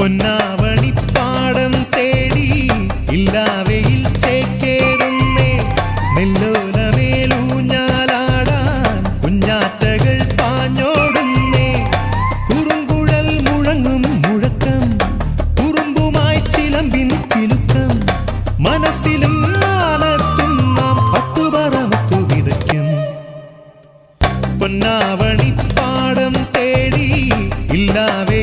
പൊന്നാവണിപ്പാടം തേടി ഇല്ലാവയിൽ ചേക്കേറുന്നേ. നെല്ലോലമേലൂഞ്ഞാലാടാൻ കുഞ്ഞാറ്റകൾ പാഞ്ഞോടുന്നേ. കുറുങ്കുഴൽ മുഴങ്ങും മുഴക്കം കുറുമ്പുമായി ചിലമ്പിൻ കിലുക്കം. മനസ്സിലും മാനത്തും നാം പത്തുപറമത്തു വിതയ്ക്കും. പൊന്നാവണിപ്പാടം തേടി ഇല്ലാവേ